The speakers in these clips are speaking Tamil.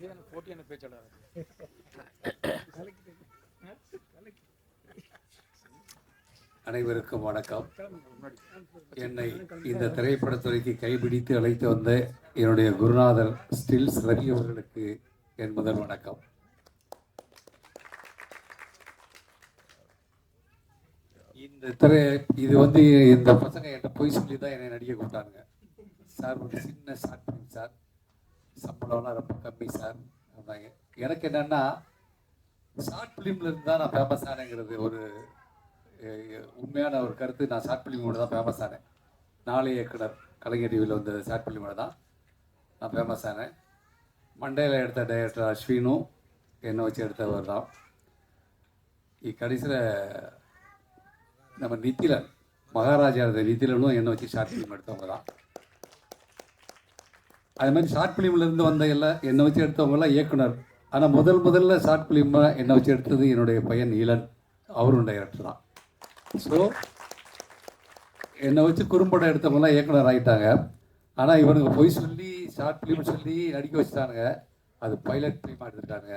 போட்டியான பேச்சாளர் அனைவருக்கும் வணக்கம். என்னை இந்த திரைப்படத்துறைக்கு கைபிடித்து அழைத்து வந்த என்னுடைய குருநாதர் ஸ்டில்ஸ் ரவி அவர்களுக்கு என் முதல் வணக்கம். இந்த திரை இது வந்து இந்த பசங்க என்கிட்ட போய் சொல்லி தான் என்னை நடிக்க கூப்பிட்டாங்க சார் ஒரு சின்ன ஷார்ட் ஃபிலிம் சார். சம்பளம்லாம் ரொம்ப கம்மி சார். அப்படின்னாங்க எனக்கு என்னன்னா ஷார்ட் ஃபிலிம்ல இருந்து தான் நான் ஃபேமஸ் ஆனேங்கிறது ஒரு உண்மையான ஒரு கருத்து. நான் ஷார்ட் ஃபிலிமோட தான் ஃபேமஸ் ஆனேன். நாளை இயக்குனர் கலைஞர் டிவியில் வந்த ஷார்ட் ஃபிலிமோட தான் நான் ஃபேமஸ் ஆனேன். மண்டேல எடுத்த டைரக்டர் அஸ்வினும் என்னை வச்சு எடுத்தவர் தான். கடைசியில் நம்ம நித்திலன் மகாராஜா இருந்த நித்திலனும் என்னை வச்சு ஷார்ட் ஃபிலிம் எடுத்தவங்க தான். அது மாதிரி ஷார்ட் ஃபிலிம்லேருந்து வந்த எல்லாம் என்னை வச்சு எடுத்தவங்கலாம் இயக்குனர். ஆனால் முதல் முதல்ல ஷார்ட் ஃபிலிமாக என்னை வச்சு எடுத்தது என்னுடைய பையன் நீலன். அவரும் டைரக்டர் தான். ஸோ என்னை வச்சு குறும்படம் எடுத்தவங்கலாம் இயக்குனர் ஆகிட்டாங்க ஆனால் இவனுக்கு பொய் சொல்லி ஷார்ட் ஃபிலிம் சொல்லி நடிக்க வச்சுட்டானுங்க. அது பைலட் ஃபிலிமாக எடுத்துட்டானுங்க.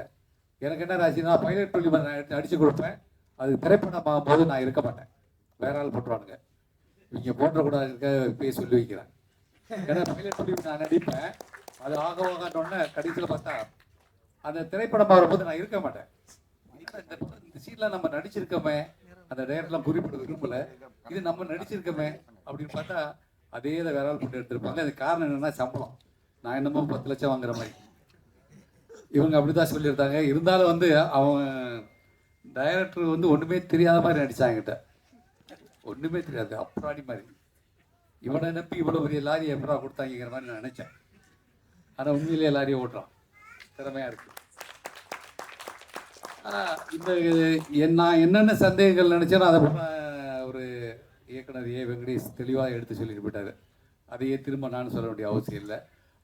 எனக்கு என்ன ராசினா பைலட் ஃபிலிம் நடிச்சு கொடுப்பேன். அது திரைப்படமாகும் போது நான் இருக்க மாட்டேன். வேற ஆள் போட்டுருவானுங்க. இங்கே போட்டக்கூடாது இருக்க போய் சொல்லி வைக்கிறேன். ஏன்னா பைலட் ஃபிலிம் நான் நடிப்பேன் அது ஆக ஆகணும்னு கடைசியில் பார்த்தா அந்த திரைப்படம் வரும்போது நான் இருக்க மாட்டேன். இந்த படம், நம்ம நடிச்சிருக்கோமே அந்த நேரம்லாம் குறிப்பிட விரும்பல. இது நம்ம நடிச்சிருக்கோமே அப்படின்னு பார்த்தா அதே இதை வேற ஆள் போட்டு எடுத்திருப்பாங்க. அது காரணம் என்னன்னா சம்பளம். நான் என்னமோ பத்து லட்சம் வாங்குற மாதிரி. இவங்க அப்படிதான் சொல்லியிருந்தாங்க. இருந்தாலும் வந்து அவன் டைரக்டர் வந்து ஒன்றுமே தெரியாத மாதிரி நடிச்சாங்கிட்ட ஒன்றுமே தெரியாது. அப்புறாடி மாதிரி. இவனை நம்பி இவ்வளவு பெரிய லாரி எப்படா கொடுத்தாங்கிற மாதிரி நான் நினைச்சேன். ஆனால் உண்மையிலேயே லாரியை ஓட்டுறான். திறமையாக இருக்கு. ஆனா இந்த என்ன நான் என்னென்ன சந்தேகங்கள் நினைச்சேனோ அதை ஒரு இயக்குனர் ஏ. வெங்கடேஷ் தெளிவாக எடுத்து சொல்லிட்டு போயிட்டாரு. அதையே திரும்ப நான் சொல்ல வேண்டிய அவசியம் இல்லை.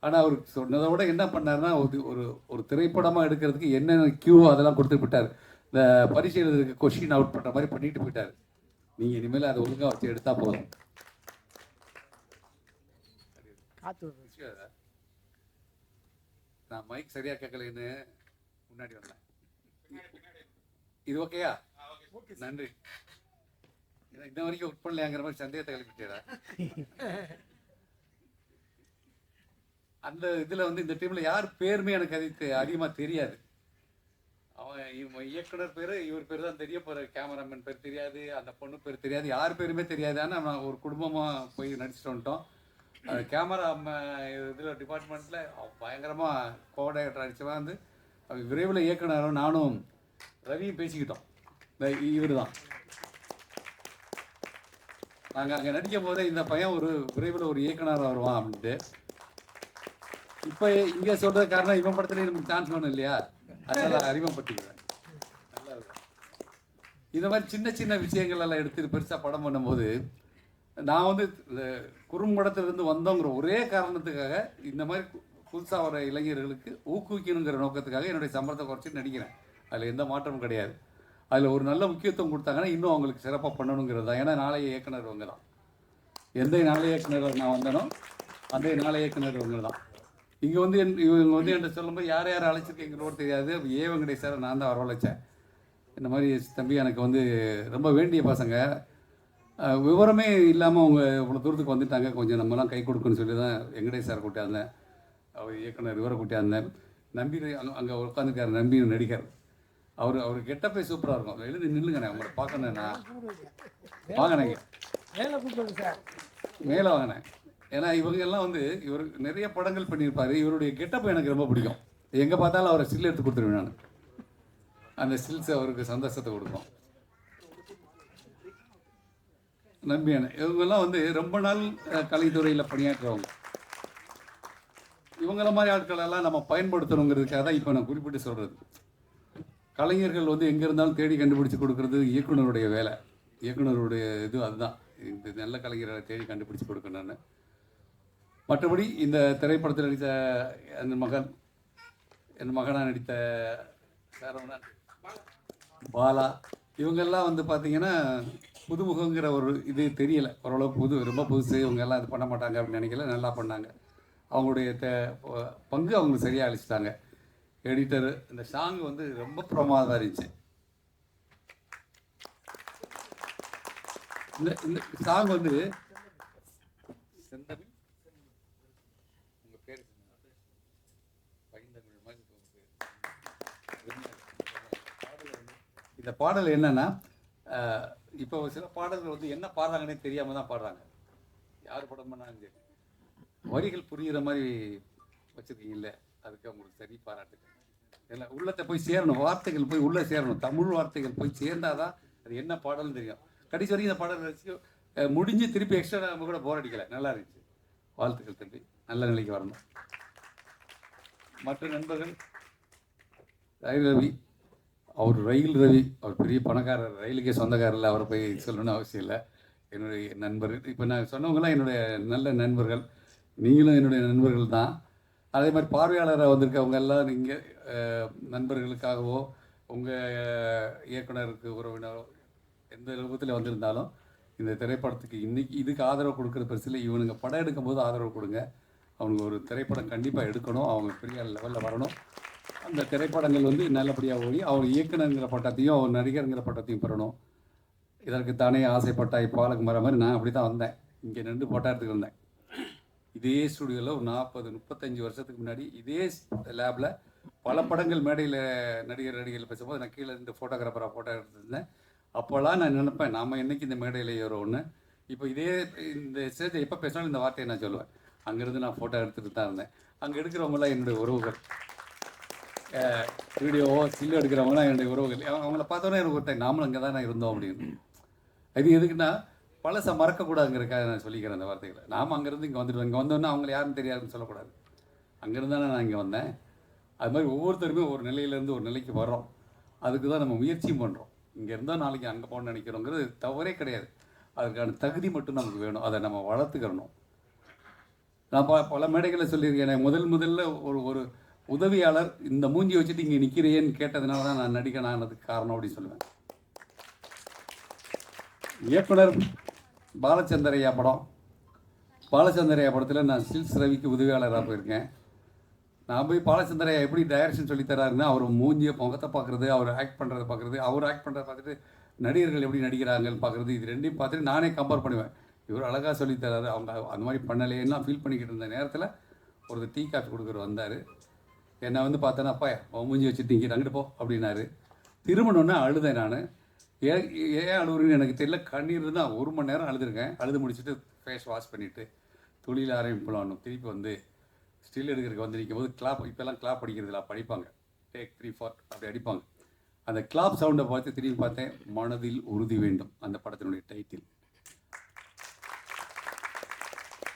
ஆனால் அவர் சொன்னதை விட என்ன பண்ணாருன்னா ஒரு ஒரு ஒரு திரைப்படமாக எடுக்கிறதுக்கு என்னென்ன கியூ அதெல்லாம் கொடுத்துட்டு போயிட்டார். இந்த பரிசு எழுதுறதுக்கு கொஷின் அவுட் பண்ணுற மாதிரி பண்ணிட்டு போயிட்டார். நீங்கள் இனிமேல் அதை ஒழுங்காக வச்சு எடுத்தால் போதும். அது. நான் மைக் சரியா கேட்கலன்னு முன்னாடி வந்தேன். இது ஓகேயா? நன்றி. இன்ன வரைக்கும் ஒர்க் பண்ணலையாங்கிற மாதிரி சந்தேகத்தை கிளப்பிட்டேடா. அந்த இதுல வந்து இந்த டீம்ல யார் பேருமே எனக்கு அது அதிகமா தெரியாது. அவன் இவன் இயக்குனர் பேரு இவர் பேர் தான் தெரிய போற கேமராமேன் பேர் தெரியாது அந்த பொண்ணு பேர் தெரியாது யார் பேருமே தெரியாது. ஆனா நான் ஒரு குடும்பமா போய் நடிச்சுட்டு வந்துட்டோம். அது கேமரா இதில் டிபார்ட்மெண்ட்டில் பயங்கரமாக கோடைரக்டர் அடிச்சவன் வந்து அவன் விரைவில் இயக்குனரும் நானும் ரவியும் பேசிக்கிட்டோம். இந்த இவர் தான் நாங்கள் அங்கே நடிக்கும் போதே இந்த பையன் ஒரு விரைவில் ஒரு இயக்குனர் வருவான் அப்படின்ட்டு. இப்போ இங்கே சொல்றது காரணம் இவன் படத்துல நமக்கு சான்ஸ் வேணும் இல்லையா? அதனால் அறிமுகப்படுத்திக்கிறேன். நல்லா இருக்கும். இந்த மாதிரி சின்ன சின்ன விஷயங்கள் எல்லாம் எடுத்து பெருசாக படம் பண்ணும்போது நான் வந்து இந்த குறும்படத்திலிருந்து வந்தோங்கிற ஒரே காரணத்துக்காக இந்த மாதிரி புதுசாக வர இளைஞர்களுக்கு ஊக்குவிக்கணுங்கிற நோக்கத்துக்காக என்னுடைய சம்பளத்தை குறைச்சி நடிக்கிறேன். அதில் எந்த மாற்றமும் கிடையாது. அதில் ஒரு நல்ல முக்கியத்துவம் கொடுத்தாங்கன்னா இன்னும் அவங்களுக்கு சிறப்பாக பண்ணணுங்கிறது தான். ஏன்னா நாளைய இயக்குனர் இவங்க தான். எந்த நாளைய இயக்குனர் நான் வந்தனோ அந்த நாளைய இயக்குனர் இவங்க தான். இங்கே வந்து என் இவங்க வந்து என்கிட்ட சொல்லும்போது யார் யார் அழைச்சிருக்கீங்களோ தெரியாது. ஏ வெங்கடேஷ் சார் நான் தான் வரவழைச்சேன். இந்த மாதிரி தம்பி எனக்கு வந்து ரொம்ப வேண்டிய பசங்க. விவரமே இல்லாமல் அவங்க இவ்வளோ தூரத்துக்கு வந்துட்டாங்க. கொஞ்சம் நம்மலாம் கை கொடுக்குன்னு சொல்லி தான் வெங்கடேஷ் சார் கூட்டியாந்தேன் அவர் இயக்குனர் இவரை கூட்டியாந்தேன் நம்பி அங்கே உட்காந்துருக்காரு நம்பி நடிகர். அவர் அவர் கெட்டப்பே சூப்பராக இருக்கும். எழுதி நில்லுங்கண்ணே உங்களை பார்க்கணுண்ணா வாங்கினேங்க மேலே வாங்கினேன் ஏன்னா இவங்க எல்லாம் வந்து இவர் நிறைய படங்கள் பண்ணியிருப்பாரு. இவருடைய கெட்டப் எனக்கு ரொம்ப பிடிக்கும். எங்கே பார்த்தாலும் அவரை ஸ்டில் எடுத்து கொடுத்துருவேன் நான். அந்த ஸ்டில்ஸ் அவருக்கு சந்தோஷத்தை கொடுக்கும். நம்பியான. இவங்கெல்லாம் வந்து ரொம்ப நாள் கலைத்துறையில் பணியாற்றுறவங்க. இவங்கள மாதிரி ஆட்களெல்லாம் நம்ம பயன்படுத்தணுங்கிறதுக்காக தான் இப்போ நான் குறிப்பிட்டு சொல்கிறது கலைஞர்கள் வந்து எங்கே இருந்தாலும் தேடி கண்டுபிடிச்சி கொடுக்கறது இயக்குனருடைய வேலை. இயக்குனருடைய இது அதுதான். இந்த நல்ல கலைஞர்களை தேடி கண்டுபிடிச்சி கொடுக்கணும்னு மற்றபடி இந்த திரைப்படத்தில் நடித்த என் மகன் என் மகனாக நடித்த சரவணன் பாலா. இவங்கெல்லாம் வந்து பார்த்தீங்கன்னா புதுமுகங்கிற ஒரு இது தெரியலை. ஓரளவுக்கு புது ரொம்ப புதுசு இவங்க எல்லாம் இது பண்ண மாட்டாங்க அப்படின்னு நினைக்கல நல்லா பண்ணாங்க. அவங்களுடைய த பங்கு அவங்க சரியாக அழிச்சிட்டாங்க எடிட்டர் இந்த சாங் வந்து ரொம்ப பிரமாதமாக இருந்துச்சு. இந்த இந்த சாங் வந்து செந்தமிழ். உங்க பேர் பைந்தமிழ் மாதிரி இந்த பாடல் என்னன்னா இப்போ சில பாடல்கள் வந்து என்ன பாடுறாங்கன்னே தெரியாம தான் பாடுறாங்க. யார் படம் பண்ணாலும் சரி வரிகள் புரிகிற மாதிரி வச்சுருக்கீங்கல்ல அதுக்கு உங்களுக்கு சரி பாராட்டுகள் இல்லை உள்ளத்தை போய் சேரணும் வார்த்தைகள் போய் உள்ளே சேரணும். தமிழ் வார்த்தைகள் போய் சேர்ந்தாதான் அது என்ன பாடல்னு தெரியும். கடைசி வரைக்கும் இந்த பாடல் வச்சு முடிஞ்சு திருப்பி எக்ஸ்ட்ரா நம்ம கூட போர் நல்லா இருந்துச்சு. வாழ்த்துக்கள் தம்பி. நல்ல நிலைக்கு வரணும். மற்ற நண்பர்கள் ரவி அவர் ரயில் ரவி அவர் பெரிய பணக்காரர் ரயிலுக்கே சொந்தக்காரர் இல்லை அவரை போய் சொல்லணும்னு அவசியம் இல்லை. என்னுடைய நண்பர் இப்போ நான் சொன்னவங்களாம் என்னுடைய நல்ல நண்பர்கள். நீங்களும் என்னுடைய நண்பர்கள் தான். அதே மாதிரி பார்வையாளராக வந்திருக்கவங்க எல்லாம் நீங்கள் நண்பர்களுக்காகவோ உங்கள் இயக்குனருக்கு உறவினரோ எந்த ரூபத்தில் வந்திருந்தாலும் இந்த திரைப்படத்துக்கு இன்றைக்கி இதுக்கு ஆதரவு கொடுக்குற பெருசில் இவனுங்க படம் எடுக்கும்போது ஆதரவு கொடுங்க. அவனுக்கு ஒரு திரைப்படம் கண்டிப்பாக எடுக்கணும். அவங்க பெரிய லெவலில் வரணும். அந்த திரைப்படங்கள் வந்து நல்லபடியாக ஓடி அவர் இயக்குனருங்கிற பட்டத்தையும் அவர் நடிகருங்கிற பட்டத்தையும் பெறணும். இதற்கு தானே ஆசைப்பட்டாய் பாலுக்கு மர மாதிரி நான் அப்படி தான் வந்தேன். இங்கே நின்று போட்டோ எடுத்துட்டு வந்தேன். இதே ஸ்டுடியோவில் ஒரு நாற்பது முப்பத்தஞ்சு வருஷத்துக்கு முன்னாடி இதே லேபில் பல படங்கள் மேடையில் நடிகர் நடிகையில் பேசும்போது நான் கீழே இருந்து ஃபோட்டோகிராஃபராக ஃபோட்டோ எடுத்துருந்தேன் அப்போல்லாம் நான் நினைப்பேன் நாம என்னைக்கு இந்த மேடையில் ஏறோம்னு இப்போ இதே இந்த ஸ்டேஜை எப்போ பேசினாலும் இந்த வார்த்தையை நான் சொல்லுவேன். அங்கேருந்து நான் ஃபோட்டோ எடுத்துகிட்டு தான் இருந்தேன். அங்கே எடுக்கிறவங்களாம் என்னுடைய உறவுகள். வீடியோவோ சில்லு எடுக்கிறவங்களாம் என்னுடைய உறவுகள். அவங்க- அவங்கள பார்த்தோன்னே எனக்கு ஒருத்தன் நாமளும் அங்கே தான் இருந்தோம் அப்படின்னு. இது எதுக்குன்னா பழசை மறக்கக்கூடாதுங்கிறக்காக நான் சொல்லிக்கிறேன் அந்த வார்த்தைகளை. நாம் அங்கேருந்து இங்கே வந்துட்டு இங்கே வந்தோன்னா அவங்கள யாருன்னு தெரியாதுன்னு சொல்லக்கூடாது. அங்கேருந்து தானே நான் இங்கே வந்தேன். அது மாதிரி ஒவ்வொருத்தருமே ஒரு நிலையிலேருந்து ஒரு நிலைக்கு வர்றோம். அதுக்கு தான் நம்ம முயற்சியும் பண்ணுறோம் இங்கே இருந்தால் நாளைக்கு அங்கே போகணும்னு நினைக்கிறோங்கிறது தவறே கிடையாது. அதுக்கான தகுதி மட்டும் நமக்கு வேணும். அதை நம்ம வளர்த்துக்கிறணும் நான் ப பல மேடைகளை சொல்லியிருக்கேன் முதல் முதல்ல ஒரு ஒரு உதவியாளர் இந்த மூஞ்சி வச்சுட்டு இங்கே நிற்கிறேன்னு கேட்டதுனால தான் நான் நடிகன் ஆனதுக்கு காரணம் அப்படின்னு சொல்லுவேன். இயக்குனர் பாலச்சந்தரையா படம். பாலச்சந்தரையா படத்தில் நான் சில்ஸ் ரவிக்கு உதவியாளராக போயிருக்கேன். நான் போய் பாலச்சந்திரையா எப்படி டைரக்ஷன் சொல்லி தராருன்னா அவர் மூஞ்சியை முகத்தை பார்க்குறது அவர் ஆக்ட் பண்ணுறதை பார்க்குறது அவர் ஆக்ட் பண்ணுறத பார்த்துட்டு நடிகர்கள் எப்படி நடிக்கிறாங்கன்னு பார்க்குறது இது ரெண்டையும் பார்த்துட்டு நானே கம்பேர் பண்ணுவேன். இவர் அழகாக சொல்லி தராரு. அவங்க அந்த மாதிரி பண்ணலையேன்னா ஃபீல் பண்ணிக்கிட்டு இருந்த நேரத்தில் ஒரு டீ காஃபி கொடுக்குற வந்தார். என்னை வந்து பார்த்தேன்னா அப்பா மூஞ்சி வச்சுட்டு இங்கே அங்கிட்டு போ அப்படின்னாரு. திருமணம்னா அழுதேன் நான். ஏன் ஏன் அழுகுறேன்னு எனக்கு தெரியல. கண்ணீர் தான் ஒரு மணி நேரம் அழுதுருக்கேன். அழுது முடிச்சுட்டு ஃபேஸ் வாஷ் பண்ணிவிட்டு தொழில் ஆரம்பிக்கலாம் திருப்பி வந்து ஸ்டில் எடுக்கிறதுக்கு வந்து நிற்கும் போது கிளாப் இப்போல்லாம் கிளாப் அடிக்கிறதுல படிப்பாங்க டேக் த்ரீ ஃபோர் அப்படி அடிப்பாங்க. அந்த கிளாப் சவுண்டை பார்த்து திரும்பி பார்த்தேன் மனதில் உறுதி வேண்டும் அந்த படத்தினுடைய டைட்டில்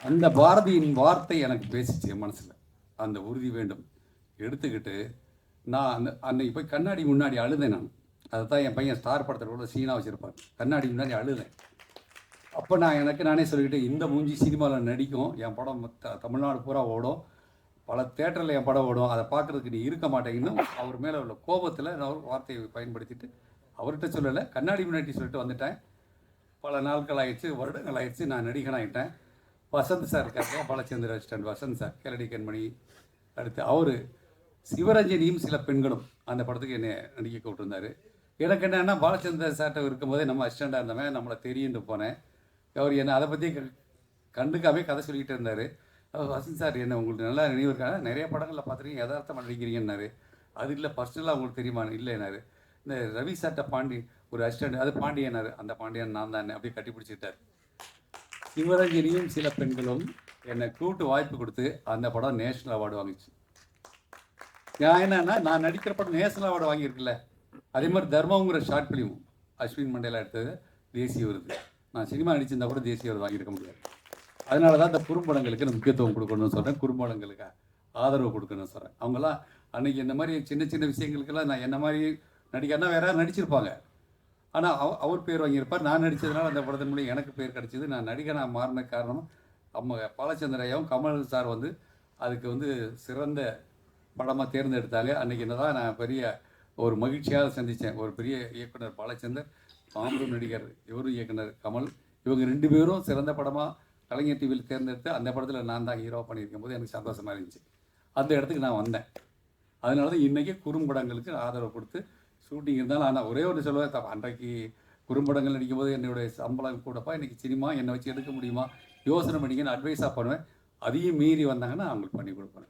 அந்த பாரதியின் வார்த்தை எனக்கு பேசிச்சு என் மனசில். அந்த உறுதி வேண்டும். எடுத்துக்கிட்டு நான் அந்த அன்னைக்கு போய் கண்ணாடி முன்னாடி அழுதேன் நான். அதை தான் என் பையன் ஸ்டார் படத்தில் கூட சீனா வச்சுருப்பான். கண்ணாடி முன்னாடி அழுதேன். அப்போ நான் எனக்கு நானே சொல்லிக்கிட்டு இந்த மூஞ்சி சினிமாவில் நடிக்கும் என் படம் த- தமிழ்நாடு பூரா ஓடும். பல தேட்டரில் என் படம் ஓடும். அதை பார்க்குறதுக்கு நீ இருக்க மாட்டேங்கன்னு அவர் மேலே உள்ள கோபத்தில் நான் ஒரு வார்த்தையை பயன்படுத்திட்டு அவர்கிட்ட சொல்லலை. கண்ணாடி முன்னாடி சொல்லிட்டு வந்துட்டேன். பல நாட்கள் ஆயிடுச்சு வருடங்கள் ஆயிடுச்சு நான் நடிகனாகிட்டேன் வசந்த் சார் இருக்காங்க பாலச்சந்திர ஸ்டாண்ட் வசந்த் சார் கேளடி கண்மணி. அடுத்து அவர் சிவரஞ்சனியும் சில பெண்களும் அந்த படத்துக்கு என்னை நடிக்க கூப்பிட்டுருந்தாரு. எனக்கு என்னன்னா பாலச்சந்தர் சார்ட்ட இருக்கும்போதே நம்ம அசிஸ்டண்டாக இருந்தவன் நம்மளை தெரியுன்னு போனேன். அவர் என்னை அதை பற்றி கண்டுக்காமே கதை சொல்லிக்கிட்டு இருந்தார். அவர் வசந்த் சார் என்ன உங்களுக்கு நல்லா நினைவு இருக்காங்க நிறைய படங்களில் பார்த்துருக்கீங்க யதார்த்தமாக நடிக்கிறீங்கன்னாரு. அது இல்லை பர்சனலாக உங்களுக்கு தெரியுமா? இல்லைனாரு இந்த ரவி சார்ட்டை பாண்டி ஒரு அசிஸ்டண்ட் அது பாண்டியனார் அந்த பாண்டியன் நான் தான் அப்படியே கட்டி பிடிச்சிட்டார் சிவரஞ்சனியும் சில பெண்களும் என்னை கூட்டு வாய்ப்பு கொடுத்து அந்த படம் நேஷ்னல் அவார்டு வாங்கிச்சு. நான் என்னன்னா நான் நடிக்கிற படம் நேஷனல் அவார்டு வாங்கியிருக்குல்ல. அதே மாதிரி தர்மங்கிற ஷார்ட் ஃபிலிம் அஸ்வின் மண்டேலா எடுத்தது தேசிய விருது. நான் சினிமா நடிச்சிருந்தா கூட தேசிய விருது வாங்கியிருக்க முடியாது. அதனால தான் இந்த குறும்படங்களுக்கு நான் முக்கியத்துவம் கொடுக்கணும்னு சொல்கிறேன் குறும்படங்களுக்கு ஆதரவு கொடுக்கணும்னு சொல்கிறேன் அவங்களாம் அன்றைக்கி இந்த மாதிரி சின்ன சின்ன விஷயங்களுக்கெல்லாம் நான் என்ன மாதிரி நடிகர்னா வேற யாரும் நடிச்சிருப்பாங்க. ஆனால் அவ அவர் பேர் வாங்கியிருப்பார். நான் நடித்ததுனால அந்த படத்தின் மூலம் எனக்கு பேர் கிடச்சிது. நான் நடிகனாக மாறின காரணம் அம்மா பாலச்சந்திரையாவும் கமல் சார் வந்து அதுக்கு வந்து சிறந்த படமாக தேர்ந்தெடுத்தாலே அன்றைக்கி என்னதான் நான் பெரிய ஒரு மகிழ்ச்சியாக சந்தித்தேன் ஒரு பெரிய இயக்குனர் பாலச்சந்தர் பாம்பரும் நடிகர் இவரும் இயக்குனர் கமல் இவங்க ரெண்டு பேரும் சிறந்த படமாக கலைஞர் டிவியில் தேர்ந்தெடுத்து அந்த படத்தில் நான் தான் ஹீரோ பண்ணியிருக்கும் போது எனக்கு சந்தோஷமாக இருந்துச்சு. அந்த இடத்துக்கு நான் வந்தேன். அதனால தான் இன்றைக்கி குறும்படங்களுக்கு ஆதரவு கொடுத்து ஷூட்டிங் இருந்தாலும் ஆனால் ஒரே ஒரு சொல்லுவேன் அன்றைக்கு குறும்படங்கள் நடிக்கும்போது என்னுடைய சம்பளம் கூடப்பா இன்றைக்கி சினிமா என்னை வச்சு எடுக்க முடியுமா? யோசனை பண்ணிங்கன்னு அட்வைஸாக பண்ணுவேன். அதையும் மீறி வந்தாங்கன்னா அவங்களுக்கு பண்ணி கொடுப்பேன்.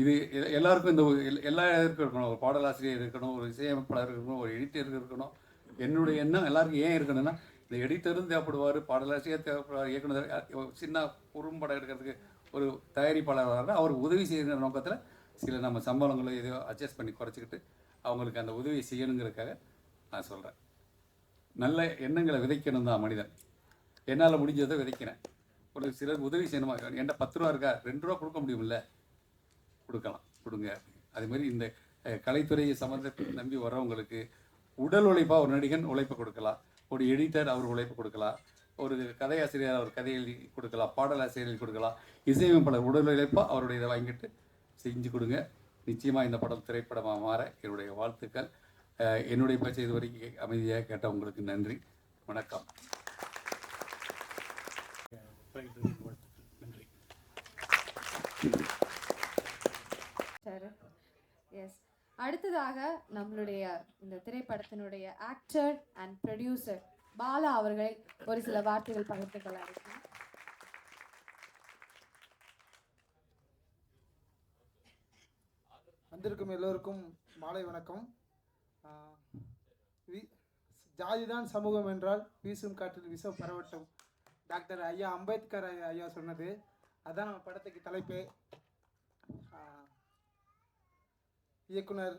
இது எல்லாருக்கும் இந்த ஒரு- எல்லா- எல்லா இருக்கணும். ஒரு பாடலாசிரியர் இருக்கணும் ஒரு இசையமைப்பாளர் இருக்கணும் ஒரு எடிட்டர் இருக்கணும். என்னுடைய எண்ணம் எல்லாருக்கும் ஏன் இருக்கணும்னா இந்த எடிட்டரும் தேவைப்படுவார் பாடலாசிரியர் தேவைப்படுவார் இயக்குனர் சின்ன குறும்படம் எடுக்கிறதுக்கு ஒரு தயாரிப்பாளர் வர்றாரு அவர் உதவி செய்கிற நோக்கத்தில் சில நம்ம சம்பளங்களை எதையோ அட்ஜஸ்ட் பண்ணி குறைச்சிக்கிட்டு அவங்களுக்கு அந்த உதவி செய்யணுங்கிறதுக்காக நான் சொல்கிறேன் நல்ல எண்ணங்களை விதைக்கணும் தான் மனிதன். என்னால் முடிஞ்சதை விதைக்கிறேன். ஒரு சிலர் உதவி செய்யணுமா? என்கிட்ட பத்து ரூபா இருக்கா? ரெண்டு ரூபா கொடுக்க முடியுமில்ல கொடுக்கலாம். கொடுங்க. அதே மாதிரி இந்த கலைத்துறையை சம்மந்தப்பட்டு நம்பி வர்றவங்களுக்கு உடல் உழைப்பாக ஒரு நடிகன் உழைப்பை கொடுக்கலாம். ஒரு எடிட்டர் அவர் உழைப்பு கொடுக்கலாம். ஒரு கதையாசிரியர் அவர் கதை எழுதி கொடுக்கலாம். பாடலாசிரியர் எழுதி கொடுக்கலாம். இசையமைப்பாளர் உடல் உழைப்பாக அவருடைய இதை வாங்கிட்டு செஞ்சு கொடுங்க. நிச்சயமாக இந்த படம் திரைப்படமாக மாற என்னுடைய வாழ்த்துக்கள். என்னுடைய பேச்சை இது வரைக்கும் அமைதியாக கேட்ட உங்களுக்கு நன்றி. வணக்கம். நன்றி சார் எஸ் அடுத்ததாக நம்மளுடைய இந்த திரைப்படத்தினுடைய ஆக்டர் அண்ட் ப்ரொடியூசர் பாலா அவர்களை ஒரு சில வார்த்தைகள் பகிர்ந்து கொள்ள இருக்கேன் வந்திருக்கும் எல்லோருக்கும் மாலை வணக்கம். ஆஹ் வி- ஜாதிதான் சமூகம் என்றால் வீசும் காற்றில் விஷம் பரவட்டும். டாக்டர் ஐயா அம்பேத்கர் ஐயா- சொன்னது. அதான் நம்ம படத்துக்கு தலைப்பு. இயக்குனர்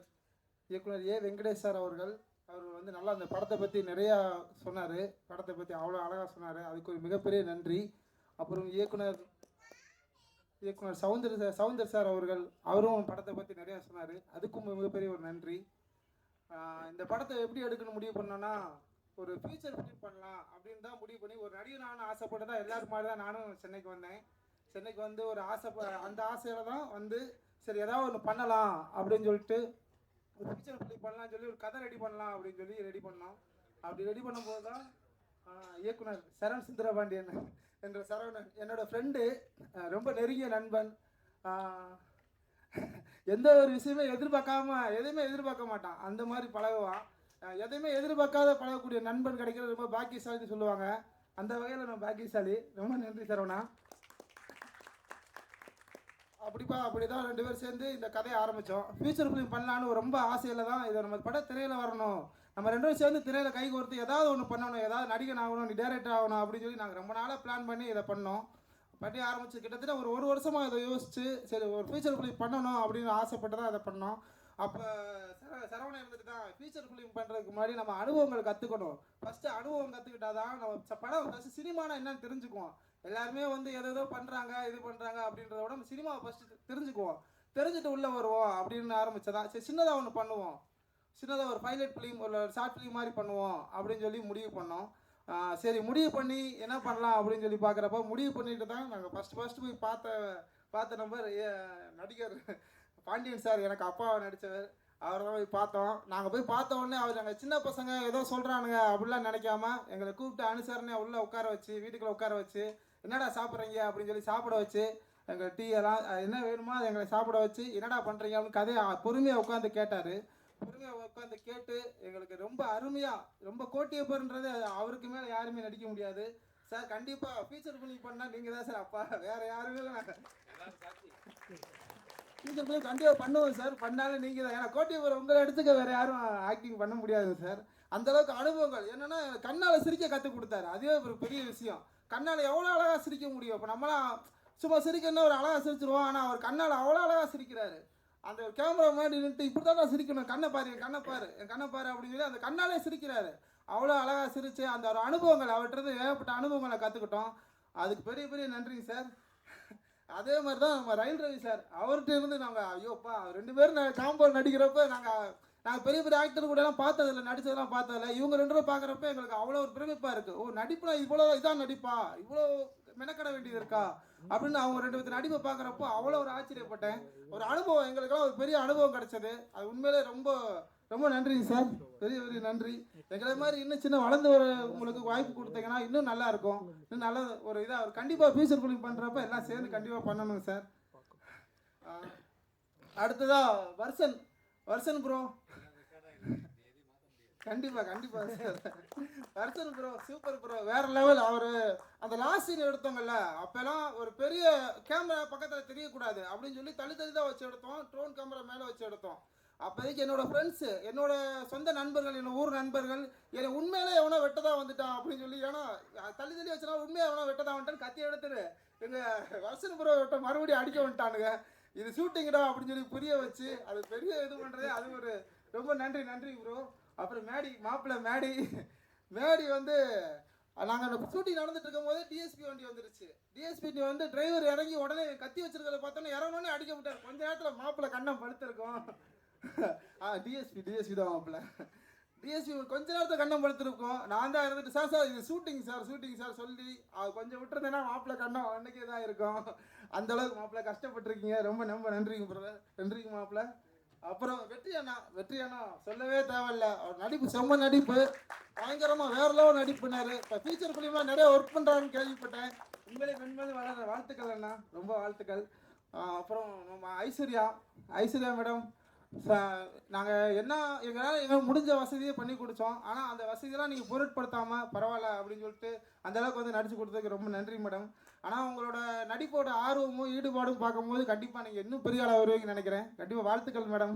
இயக்குனர் ஏ வெங்கடேஷ் சார் அவர்கள் அவர் வந்து நல்லா அந்த படத்தை பற்றி நிறையா சொன்னார். படத்தை பற்றி அவ்வளோ அழகாக சொன்னார். அதுக்கு ஒரு மிகப்பெரிய நன்றி. அப்புறம் இயக்குனர் இயக்குனர் சவுந்தர் சார் சவுந்தர் சார் அவர்கள் அவரும் படத்தை பற்றி நிறையா சொன்னார். அதுக்கும் மிகப்பெரிய ஒரு நன்றி. இந்த படத்தை எப்படி எடுக்கணும் முடிவு பண்ணோன்னா ஒரு ஃபியூச்சர் ஃபிலிம் பண்ணலாம் அப்படின்னு தான் முடிவு பண்ணி ஒரு நடிகர் நானும் ஆசைப்பட்டு தான் எல்லாரும் மாதிரி தான் நானும் சென்னைக்கு வந்தேன். சென்னைக்கு வந்து ஒரு ஆசை அந்த ஆசையில் தான் வந்து சரி ஏதாவது ஒன்று பண்ணலாம் அப்படின்னு சொல்லிட்டு ஒரு பிக்சர் ஃபிலிம் பண்ணலாம்னு சொல்லி ஒரு கதை ரெடி பண்ணலாம் அப்படின்னு சொல்லி ரெடி பண்ணோம். அப்படி ரெடி பண்ணும்போது தான் இயக்குனர் சரண் சுந்தரபாண்டியன் என்ற சரவணன் என்னோடய ஃப்ரெண்டு ரொம்ப நெருங்கிய நண்பன். எந்த ஒரு விஷயமே எதிர்பார்க்காம எதையுமே எதிர்பார்க்க மாட்டான். அந்த மாதிரி பழகுவான். எதையுமே எதிர்பார்க்காத பழகக்கூடிய நண்பன் கிடைக்கிறது ரொம்ப பாக்கியசாலின்னு சொல்லுவாங்க. அந்த வகையில் நான் பாக்கியசாலி. ரொம்ப நன்றி சரவணா. அப்படிப்பா அப்படி தான் ரெண்டு பேரும் சேர்ந்து இந்த கதையை ஆரம்பித்தோம் ஃபியூச்சர் ஃபிலிம் பண்ணலான்னு ரொம்ப ஆசையில் தான் இதை நம்ம படம் திரையில் வரணும். நம்ம ரெண்டு பேரும் சேர்ந்து திரையில் கை கோர்த்து ஏதாவது ஒன்று பண்ணணும் ஏதாவது நடிகன் ஆகணும் நீ டேரக்டர் ஆகணும் அப்படின்னு சொல்லி நாங்கள் ரொம்ப நாளாக பிளான் பண்ணி இதை பண்ணோம். பண்ணி ஆரம்பிச்சு கிட்டத்தட்ட ஒரு ஒரு வருஷமாக இதை யோசிச்சு சரி ஒரு ஃபியூச்சர் ஃபிலிம் பண்ணணும் அப்படின்னு ஆசைப்பட்டு தான் இதை பண்ணோம். அப்போ சர சரவணன் இருந்துட்டு தான் ஃபியூச்சர் ஃபிலிம் பண்ணுறதுக்கு முன்னாடி நம்ம அனுபவங்கள் கற்றுக்கணும் ஃபஸ்ட்டு அனுபவம் கற்றுக்கிட்டா தான் நம்ம படம் ஃபஸ்ட்டு சினிமானா என்னன்னு தெரிஞ்சுக்குவோம். எல்லாருமே வந்து எதோ பண்ணுறாங்க இது பண்ணுறாங்க அப்படின்றத விட நம்ம சினிமாவை ஃபஸ்ட்டு தெரிஞ்சுக்குவோம். தெரிஞ்சுட்டு உள்ளே வருவோம் அப்படின்னு ஆரம்பிச்சதா? சரி சின்னதாக ஒன்று பண்ணுவோம். சின்னதாக ஒரு பைலட் ஃபிலிம் ஒரு ஷார்ட் ஃபிலிம் மாதிரி பண்ணுவோம் அப்படின்னு சொல்லி முடிவு பண்ணோம். சரி முடிவு பண்ணி என்ன பண்ணலாம் அப்படின்னு சொல்லி பார்க்குறப்ப முடிவு பண்ணிட்டு தான் நாங்கள் ஃபஸ்ட் ஃபஸ்ட்டு போய் பார்த்த பார்த்த நம்பர் நடிகர் பாண்டியன் சார் எனக்கு அப்பாவை நடித்தவர் அவரை தான் போய் பார்த்தோம். நாங்கள் போய் பார்த்த உடனே அவர் நாங்கள் சின்ன பசங்க ஏதோ சொல்கிறானுங்க அப்படிலாம் நினைக்காம எங்களை கூப்பிட்டு அனுசரணை உள்ளே உட்கார வச்சு வீட்டுக்குள்ளே உட்கார வச்சு என்னடா சாப்பிட்றீங்க அப்படின்னு சொல்லி சாப்பிட வச்சு எங்கள் டீ எல்லாம் என்ன வேணுமோ அதை எங்களை சாப்பிட வச்சு என்னடா பண்ணுறீங்க அப்படின்னு கதையை பொறுமையாக உட்காந்து கேட்டார். பொறுமையாக உட்காந்து கேட்டு எங்களுக்கு ரொம்ப அருமையாக ரொம்ப கோட்டியப்பருன்றது அவருக்கு மேலே யாருமே நடிக்க முடியாது. சார் கண்டிப்பாக ஃபீச்சர் ஃபிலிம் பண்ணால் நீங்கள் தான் சார் அப்பா. வேறு யாருமே இல்லை நாங்கள் ஃபீச்சர் ஃபிலிம் கண்டிப்பாக பண்ணுவோம் சார். பண்ணாலும் நீங்கள் தான். ஏன்னா கோட்டியப்பர் உங்களை எடுத்துக்க வேறு யாரும் ஆக்டிங் பண்ண முடியாது சார். அந்த அளவுக்கு அனுபவங்கள். என்னென்னா கண்ணால் சிரிக்க கற்றுக் கொடுத்தாரு. அதுவே ஒரு பெரிய விஷயம். கண்ணால் எவ்வளோ அழகாக சிரிக்க முடியும்? இப்போ நம்மளாம் சும்மா சிரிக்கணும்னா ஒரு அழகாக சிரிச்சிருவோம். ஆனால் அவர் கண்ணால் அவ்வளோ அழகாக சிரிக்கிறாரு. அந்த ஒரு கேமரா மாதிரி நின்றுட்டு இப்படி தான் நான் சிரிக்கணும். கண்ணை பாரு என் கண்ணை பாரு என் கண்ணை பாரு அப்படின்னு சொல்லி அந்த கண்ணாலே சிரிக்கிறாரு. அவ்வளோ அழகாக சிரித்து அந்த ஒரு அனுபவங்கள் அவர்கிட்ட ஏகப்பட்ட அனுபவங்களை கற்றுக்கிட்டோம் அதுக்கு பெரிய பெரிய நன்றிங்க சார். அதே மாதிரி தான் நம்ம ரயில் ரவி சார். அவர்கிட்ட இருந்து நாங்கள் ஐயோப்பா ரெண்டு பேரும் நான் காம்பவுண்ட் நடிக்கிறப்ப நாங்கள் நாங்கள் பெரிய பெரிய ஆக்டர் கூட எல்லாம் பார்த்ததில்ல நடித்ததெல்லாம் பார்த்ததில்ல. இவங்க ரெண்டு பேரும் பார்க்குறப்ப எங்களுக்கு அவ்வளோ ஒரு பிரமிப்பாக இருக்குது ஓ நடிப்புல இவ்வளோ இதான் நடிப்பா? இவ்வளோ மெனக்கட வேண்டியது இருக்கா? அப்படின்னு அவங்க ரெண்டு பேர்த்து நடிப்பை பார்க்குறப்போ அவ்வளோ ஒரு ஆச்சரியப்பட்டேன். ஒரு அனுபவம் எங்களுக்கெல்லாம் ஒரு பெரிய அனுபவம் கிடைச்சது. அது உண்மையிலே ரொம்ப ரொம்ப நன்றிங்க சார். பெரிய பெரிய நன்றி. எங்களை மாதிரி இன்னும் சின்ன வளர்ந்து வர உங்களுக்கு வாய்ப்பு கொடுத்தீங்கன்னா இன்னும் நல்லா இருக்கும். இன்னும் நல்ல ஒரு இதாக ஒரு கண்டிப்பாக ஃபியூச்சர் ஃபிலிம் பண்ணுறப்ப எல்லாம் சேர்ந்து கண்டிப்பாக பண்ணணுங்க சார். அடுத்ததாக வருஷன். வர்சன் ப்ரோ கண்டிப்பா கண்டிப்பா. வருஷன் ப்ரோ சூப்பர் ப்ரோ வேற லெவல் அவரு. அந்த லாஸ்ட் சீன் எடுத்தோங்கல்ல அப்பெல்லாம் ஒரு பெரிய கேமரா பக்கத்துல தெரியக்கூடாது அப்படின்னு சொல்லி தள்ளி தள்ளி தான் வச்சு எடுத்தோம். ட்ரோன் கேமரா மேல வச்சு எடுத்தோம். அப்போதைக்கு என்னோட ஃப்ரெண்ட்ஸு என்னோட சொந்த நண்பர்கள் என்னோட ஊர் நண்பர்கள் என்னை உண்மையிலே எவனோ வெட்டதா வந்துட்டான் அப்படின்னு சொல்லி ஏன்னா தள்ளி தள்ளி வச்சுனா உண்மையாக எவனோ வெட்டதா வந்துட்டான்னு கத்தி எடுத்துட்டு எங்கள் வருஷன் ப்ரோ வெட்ட மறுபடியும் அடிக்க வந்துட்டானுங்க. இது ஷூட்டிங்கடா அப்படின்னு சொல்லி புரிய வச்சு அது பெரிய இது பண்ணுறது அது ஒரு ரொம்ப நன்றி நன்றி ப்ரோ அப்புறம் மேடி மாப்பிள்ளை மேடி. மேடி வந்து நாங்கள் ஷூட்டிங் நடந்துட்டு இருக்கும் போதே டிஎஸ்பி வண்டி வந்துருச்சு. டிஎஸ்பி வந்து டிரைவர் இறங்கி உடனே கத்தி வச்சிருக்கிறத பார்த்தோன்னே இறங்கணுன்னே அடிக்க விட்டார். கொஞ்ச நேரத்தில் மாப்பிள்ளை கண்ணம் படுத்திருக்கோம் ஆ டிஎஸ்பி டிஎஸ்பி தான் மாப்பிள்ளை டிஎஸ்பி கொஞ்ச நேரத்தை கண்ணம் படுத்திருக்கோம். நான் தான் இருந்துட்டு சார் சார் இது ஷூட்டிங் சார் ஷூட்டிங் சார் சொல்லி அது கொஞ்சம் விட்டுருந்தேன்னா மாப்பிள்ளை கண்ணம் அன்னைக்கே தான் இருக்கும். அந்த அளவுக்கு மாப்பிள்ளை கஷ்டப்பட்டிருக்கீங்க. ரொம்ப ரொம்ப நன்றிங்க பிரதர் நன்றிங்க மாப்பிள்ளை அப்புறம் வெற்றி அண்ணா வெற்றி அண்ணா சொல்லவே தேவையில்ல. அவர் நடிப்பு செம்ம நடிப்பு. பயங்கரமாக வேற லெவல் நடிப்புனாரு. இப்போ ஃபீச்சர் ஃபிலிம்லாம் நிறைய ஒர்க் பண்றாருன்னு கேள்விப்பட்டேன். உங்களே மென்மேலும் வளர வாழ்த்துக்கள் அண்ணா. ரொம்ப வாழ்த்துக்கள். அப்புறம் நம்ம ஐஸ்வர்யா. ஐஸ்வர்யா மேடம் நாங்கள் என்ன எங்களால் எங்களுக்கு முடிஞ்ச வசதியை பண்ணி கொடுத்தோம். ஆனால் அந்த வசதியெல்லாம் நீங்கள் பொருட்படுத்தாமல் பரவாயில்ல அப்படின்னு சொல்லிட்டு அந்தளவுக்கு வந்து நடிச்சு கொடுத்ததுக்கு ரொம்ப நன்றி மேடம் ஆனால் உங்களோட நடிப்போட ஆர்வமும் ஈடுபாடும் பார்க்கும்போது கண்டிப்பாக நீங்கள் இன்னும் பெரிய ஆளாக வருவீங்கன்னு நினைக்கிறேன். கண்டிப்பாக வாழ்த்துக்கள் மேடம்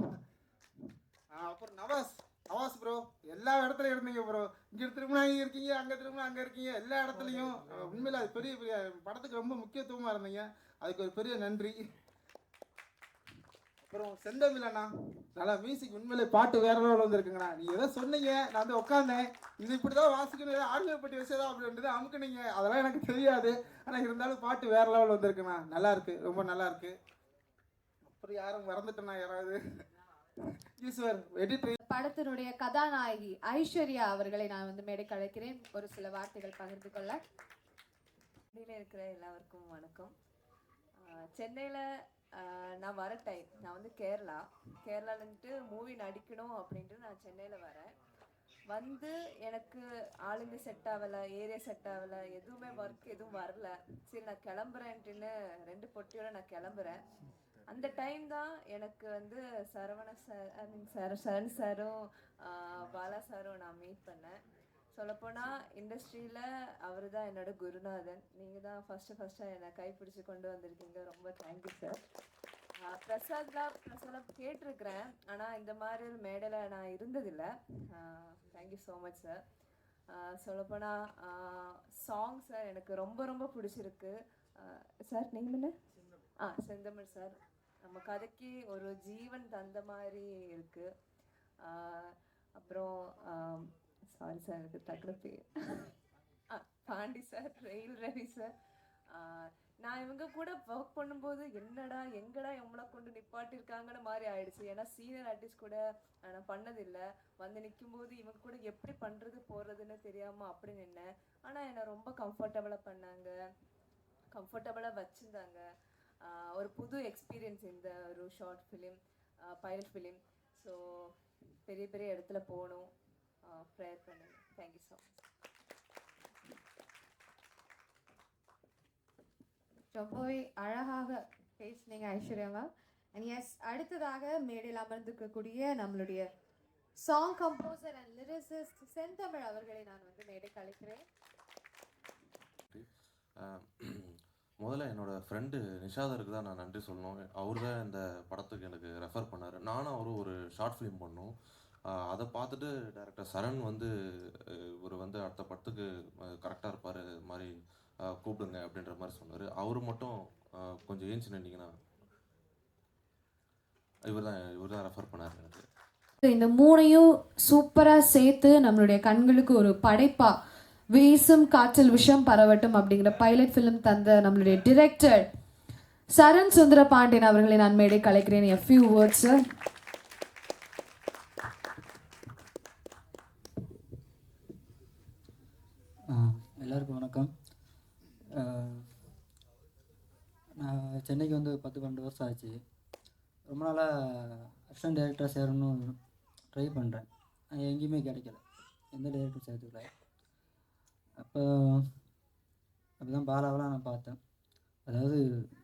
அப்புறம் நவாஸ் நவாஸ் ப்ரோ எல்லா இடத்துலையும் இருந்தீங்க ப்ரோ இங்கே திரும்பினா இங்கே இருக்கீங்க அங்கே திரும்பினா அங்கே இருக்கீங்க. எல்லா இடத்துலையும் உண்மையில் அது பெரிய பெரிய படத்துக்கு ரொம்ப முக்கியத்துவமாக இருந்தீங்க. அதுக்கு ஒரு பெரிய நன்றி. அப்புறம் செந்தமிழ் அண்ணா. நல்லா மியூசிக் உண்மையிலே பாட்டு வேற லெவலில் வந்திருக்குங்கண்ணா. நீங்கள் எதோ சொன்னீங்க நான் வந்து உட்காந்தேன் இது இப்படி தான் வாசிக்கணும் ஏதோ ஆர்வப்பட்டி வச்சதா அப்படின்றது அமுக்குனீங்க. அதெல்லாம் எனக்கு தெரியாது. ஆனால் இருந்தாலும் பாட்டு வேற லெவல் வந்திருக்குண்ணா நல்லா இருக்கு ரொம்ப நல்லா இருக்கு. அப்புறம் யாரும் மறந்துட்டேண்ணா யாராவது? ஈஸ்வர் எடிட்டர் படத்தினுடைய கதாநாயகி ஐஸ்வர்யா அவர்களை நான் வந்து மேடை அழைக்கிறேன். ஒரு சில வார்த்தைகள் பகிர்ந்து கொள்ள. இருக்கிற எல்லாருக்கும் வணக்கம். சென்னையில் நான் வர டைம் நான் வந்து கேரளா. கேரளாலன்ட்டு மூவி நடிக்கணும் அப்படின்ட்டு நான் சென்னையில் வரேன். வந்து எனக்கு ஆளுங்க செட் ஆகலை ஏரியா செட் ஆகலை எதுவுமே ஒர்க் எதுவும் வரல. சரி நான் கிளம்புறேன்ட்டுன்னு ரெண்டு பொட்டியோட நான் கிளம்புறேன். அந்த டைம் தான் எனக்கு வந்து Saravana sir I mean sir Saran சாரும் பாலா சாரும் நான் மீட் பண்ணேன். சொல்லப்போனால் இண்டஸ்ட்ரியில் அவர் தான் என்னோட குருநாதன். நீங்கள் தான் ஃபஸ்ட்டு ஃபஸ்ட்டாக என்னை கைப்பிடிச்சு கொண்டு வந்திருக்கீங்க. ரொம்ப தேங்க்யூ சார் பிரசாத்லாம் பிரசாத்லாம் கேட்டிருக்கிறேன். ஆனால் இந்த மாதிரி ஒரு மேடையில் நான் இருந்ததில்லை. Thank you so much sir சொல்லப்போனால் சாங் சார் எனக்கு ரொம்ப ரொம்ப பிடிச்சிருக்கு. சார் நீங்கள் என்ன? ஆ செந்தமிழ் சார் நம்ம கதைக்கு ஒரு ஜீவன் தந்த மாதிரி இருக்கு. ஆஹ் அப்புறம் சாரி சார் எனக்கு டக்குனு பேர் ஆ பாண்டி சார் ரயில் ரவி சார் நான் இவங்க கூட ஒர்க் பண்ணும்போது என்னடா எங்கடா எவ்வளோ கொண்டு நிப்பாட்டிருக்காங்கன்னு மாதிரி ஆயிடுச்சு ஏன்னா சீனியர் ஆர்டிஸ்ட் கூட நான் பண்ணதில்லை வந்து நிற்கும்போது இவங்க கூட எப்படி பண்ணுறது போகிறதுன்னு தெரியாமல் அப்படி நின்னேன் ஆனால் என்னை ரொம்ப கம்ஃபர்டபுளாக பண்ணாங்க கம்ஃபர்டபுளாக வச்சுருந்தாங்க ஒரு புது எக்ஸ்பீரியன்ஸ் இந்த ஒரு short film pilot film so பெரிய பெரிய இடத்துல போகணும் ப்ரேயர் பண்ணுங்க. தேங்க்யூ ஸோ மச் ரொம்பவே அழகாக பேசுனீங்க ஐஸ்வர்யா மேம் அண்ட் எஸ் அடுத்ததாக மேடையில் அமர்ந்திருக்கக்கூடிய நம்மளுடைய சாங் கம்போசர் அண்ட் லிரிசிஸ்ட் செந்தமிழ் அவர்களை நான் வந்து மேடைக்கு அழைக்கிறேன். முதல்ல என்னோட ஃப்ரெண்டு நிஷாதருக்கு தான் நான் நன்றி சொல்லணும். அவர் தான் இந்த படத்துக்கு எனக்கு ரெஃபர் பண்ணார். நானும் அவரும் ஒரு ஷார்ட் ஃபிலிம் பண்ணோம். அதை பார்த்துட்டு டேரக்டர் சரண் வந்து இவர் வந்து அடுத்த படத்துக்கு கரெக்டாக இருப்பார் இது மாதிரி கூப்பிடுங்க அப்படின்ற மாதிரி சொன்னார். அவர் மட்டும் கொஞ்சம் ஏஞ்சி நின்றீங்கன்னா இவர் தான் இவர் தான் ரெஃபர் பண்ணார் எனக்கு. இந்த மூணையும் சூப்பராக சேர்த்து நம்மளுடைய கண்களுக்கு ஒரு படைப்பாக வீசும் காற்றில் விஷம் பரவட்டும் அப்படிங்கிற பைலட் ஃபிலிம் தந்த நம்மளுடைய டிரெக்டர் சரண் சுந்தர பாண்டியன் அவர்களை நான் மேடை கலைக்கிறேன் எஃப்யூ ஃபியூ ஆ, எல்லாருக்கும் வணக்கம் ஆ, நான் சென்னைக்கு வந்து பத்து பன்னெண்டு வருஷம் ஆச்சு ரொம்ப நாளாக அசிஸ்டன்ட் டைரக்டராக சேரணும்னு ட்ரை பண்ணுறேன் எங்கேயுமே கிடைக்கல. எந்த டைரக்டர் சேர்த்துக்கல அப்போ அப்போ தான் பாலாவெலாம் நான் பார்த்தேன். அதாவது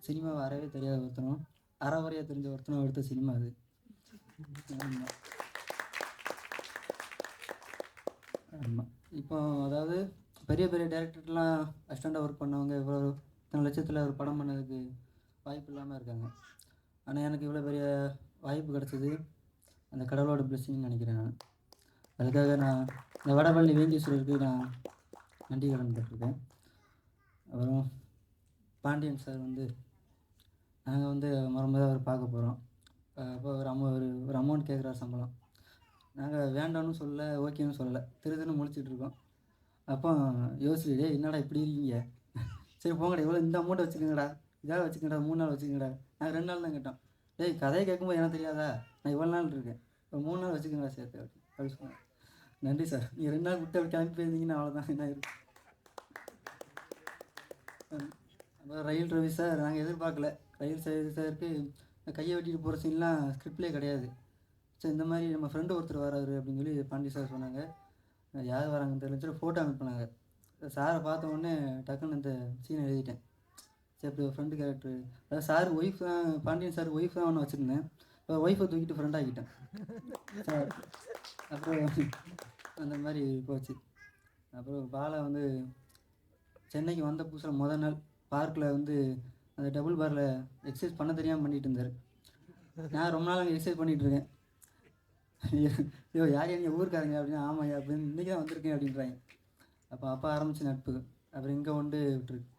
சினிமா வரவே தெரியாத ஒருத்தனும் அறவரையாக தெரிஞ்ச ஒருத்தனும் எடுத்த சினிமா அது. ஆமாம் ஆமாம் இப்போ அதாவது பெரிய பெரிய டேரக்டர்லாம் அசிஸ்டண்ட்டாக ஒர்க் பண்ணவங்க இவ்வளோ இத்தனை லட்சத்தில் ஒரு படம் பண்ணதுக்கு வாய்ப்பு இல்லாமல் இருக்காங்க. ஆனால் எனக்கு இவ்வளோ பெரிய வாய்ப்பு கிடச்சிது. அந்த கடவுளோட பிளெஸிங்னு நினைக்கிறேன் நான். அதுக்காக நான் இந்த வடபழனி வேங்கீஸ்வரருக்கு நான் நன்றி கடன் பட்டிருக்கேன் அப்புறம் பாண்டியன் சார் வந்து நாங்கள் வந்து மறுமுறை அவர் பார்க்க போகிறோம் அப்போ ஒரு அமௌ ஒரு ஒரு அமௌண்ட் கேட்குறாரு சம்பளம். நாங்கள் வேண்டாம்னு சொல்லலை ஓகேன்னு சொல்லலை. திரு திரு முடிச்சிட்ருக்கோம் அப்போ யோசிச்சு என்னடா இப்படி இருக்கீங்க? சரி போங்கடா இவ்வளோ இந்த அமௌண்ட்டை வச்சுக்கோங்கடா. இதாக வச்சுக்கங்கடா மூணு நாள் வச்சுக்கங்கடா. நாங்கள் ரெண்டு நாள் தான் கேட்டோம். ஏய் கதையை கேட்கும்போது எனக்கு தெரியாதா? நான் இவ்வளோ நாள் இருக்கேன். இப்போ மூணு நாள் வச்சுக்கோங்களா சேர்த்து அப்படி அப்படி சொன்னேன் நன்றி சார். நீங்கள் ரெண்டு நாள் விட்டு அப்படி கிளம்பி போயிருந்தீங்கன்னா அவ்வளோதான் என்ன இருக்கு அப்புறம் ரயில் ரவி சார் நாங்கள் எதிர்பார்க்கல. ரயில் சார் சாருக்கு கையை வெட்டிட்டு போகிற சீன்லாம் ஸ்கிரிப்ட்லேயே கிடையாது. சார் இந்த மாதிரி நம்ம ஃப்ரெண்டு ஒருத்தர் வராரு அப்படின்னு சொல்லி பாண்டி சார் சொன்னாங்க. யார் வராங்கன்னு தெரியல. சொல்லி ஃபோட்டோ அனுப்புனாங்க. சாரை பார்த்த உடனே டக்குன்னு இந்த சீனை எழுதிட்டேன். சரி இப்படி ஒரு ஃப்ரெண்டு கேரக்டர் அதாவது சார் ஒய்ஃப் தான் பாண்டியன் சார் ஒய்ஃப் தான் ஒன்று வச்சுருந்தேன். இப்போ ஒய்ஃபை தூக்கிட்டு ஃப்ரெண்ட் ஆகிட்டேன் சார் அப்புறம் அந்த மாதிரி போச்சு. அப்புறம் பாலா வந்து சென்னைக்கு வந்த புதுசில் முதல் நாள் பார்க்கில் வந்து அந்த டபுள் பாரில் எக்ஸசைஸ் பண்ண தெரியாமல் பண்ணிகிட்டு இருந்தார். நான் ரொம்ப நாள் அங்கே எக்ஸசைஸ் பண்ணிகிட்டு இருக்கேன். ஐயோ யார் எங்கள் ஊருக்காரங்க அப்படின்னு ஆமாம் அப்படின்னு இன்றைக்கி தான் வந்திருக்கேன் அப்படின்றாங்க. அப்போ அப்போ ஆரம்பிச்ச நட்பு. அப்புறம் இங்கே கொண்டு விட்டுருக்கு.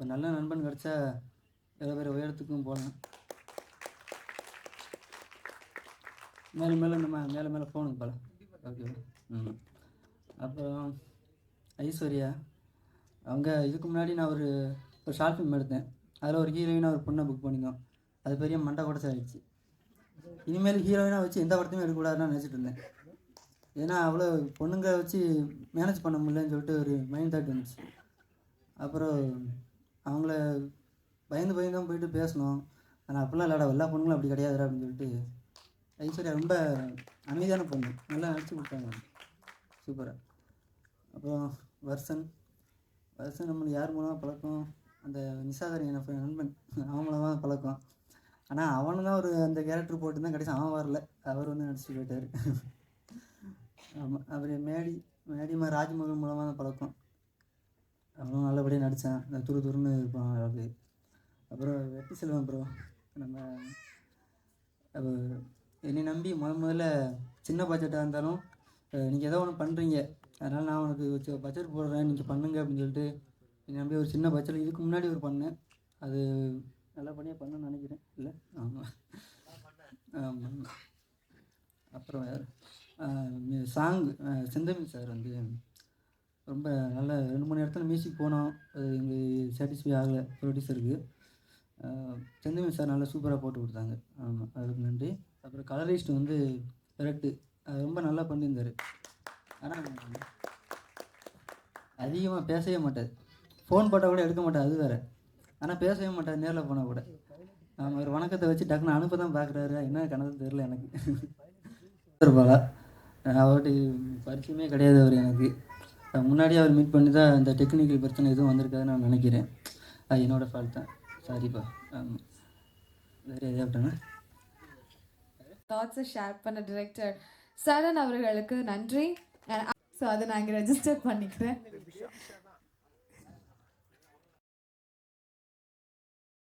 ஒரு நல்ல நண்பன் கிடச்சா வேறு வேறு உயரத்துக்கும் போகலாம் மேலே மேலே நம்ம மேலே மேலே ஃபோனுக்கு போகலாம் ஓகே ம். அப்புறம் ஐஸ்வர்யா அவங்க இதுக்கு முன்னாடி நான் ஒரு ஒரு ஷார்ட் ஃபிலிம் எடுத்தேன். அதில் ஒரு ஹீரோயினாக ஒரு பொண்ணை புக் பண்ணியிருந்தோம் அது பெரிய மண்டை குடச்ச ஆகிடுச்சு இனிமேல் ஹீரோயினாக வச்சு எந்த படத்தையும் எடுக்கக்கூடாதுன்னு நினச்சிட்டு இருந்தேன். ஏன்னா அவ்வளோ பொண்ணுங்க வச்சு மேனேஜ் பண்ண முடியலன்னு சொல்லிட்டு ஒரு மைண்ட் தாட் வந்துச்சு. அப்புறம் அவங்கள பயந்து பயந்து தான் போயிட்டு பேசணும். ஆனால் அப்படிலாம் இல்லாட எல்லா பொண்ணுங்களும் அப்படி கிடையாதுடா அப்படின்னு சொல்லிட்டு ஐஸ்வர்யா ரொம்ப அமைதியான பொண்ணு. நல்லா நடிச்சு கொடுத்தாங்க. சூப்பராக அப்புறம் வர்சன். வர்சன் நம்மளுக்கு யார் மூலமாக பழக்கம்? அந்த நிசாகர் என் நண்பன். அவன் மூலமாக பழக்கம். ஆனால் அவனு தான் ஒரு அந்த கேரக்டர் போட்டு தான் கடைசி அவன் வரல. அவர் வந்து நடிச்சு போயிட்டார். ஆமாம் அவர் மேடி மேடிமா ராஜ்மோகன் மூலமாக தான் பழக்கம். அவனும் நல்லபடியாக நடித்தான் இந்த துரு துருன்னு இருப்பான் அதாவது அப்புறம் வெட்டி செல்வம் ப்ரோ நம்ம அப்போ என்னை நம்பி முத முதல்ல சின்ன பட்ஜெட்டாக இருந்தாலும் நீங்கள் ஏதோ ஒன்று பண்ணுறீங்க அதனால் நான் உனக்கு பட்ஜெட் போடுறேன் நீங்கள் பண்ணுங்க அப்படின்னு சொல்லிட்டு என்னை நம்பி ஒரு சின்ன பட்ஜெட் இதுக்கு முன்னாடி ஒரு பண்ணேன். அது நல்லபடியாக பண்ணணும்னு நினைக்கிறேன். இல்லை? ஆமாம் ஆமாம் அப்புறம் வேறு. சாங் செந்தமிழ் சார் வந்து ரொம்ப நல்ல ரெண்டு மணி இடத்துல மியூசிக் போனோம் அது எங்களுக்கு சாட்டிஸ்ஃபை ஆகலை. ப்ரொடியூசருக்கு செந்தமிழ் சார் நல்லா சூப்பராக போட்டு கொடுத்தாங்க. ஆமாம் அதுக்கு நன்றி. அப்புறம் கலரிஸ்ட் வந்து கரெக்டு அது ரொம்ப நல்லா பண்ணியிருந்தார். ஆனால் அதிகமாக பேசவே மாட்டார். ஃபோன் போட்டால் கூட எடுக்க மாட்டார் அது வேறு. ஆனால் பேசவே மாட்டார் நேரில் போனால் கூட. ஆமாம் ஒரு வணக்கத்தை வச்சு டக்குன்னு அனுப்ப தான் பார்க்குறாரு என்ன கணக்கு தெரில எனக்கு. இருப்பாளா அவர்கிட்ட பரிச்சயமே கிடையாது அவர் எனக்கு. முன்னாடியே அவர் மீட் பண்ணி தான் இந்த டெக்னிக்கல் பிரச்சனை எதுவும் வந்திருக்காதுன்னு நான் நினைக்கிறேன். அது என்னோட ஃபால்ட் தான். சாரிப்பா ஆமாம் வேறு எதாவது அப்படின்னா தாட்ஸை ஷேர் பண்ண டிரெக்டர் சரண் அவர்களுக்கு நன்றி. ஸோ அதை நான் இங்கே ரெஜிஸ்டர் பண்ணிக்கிறேன்.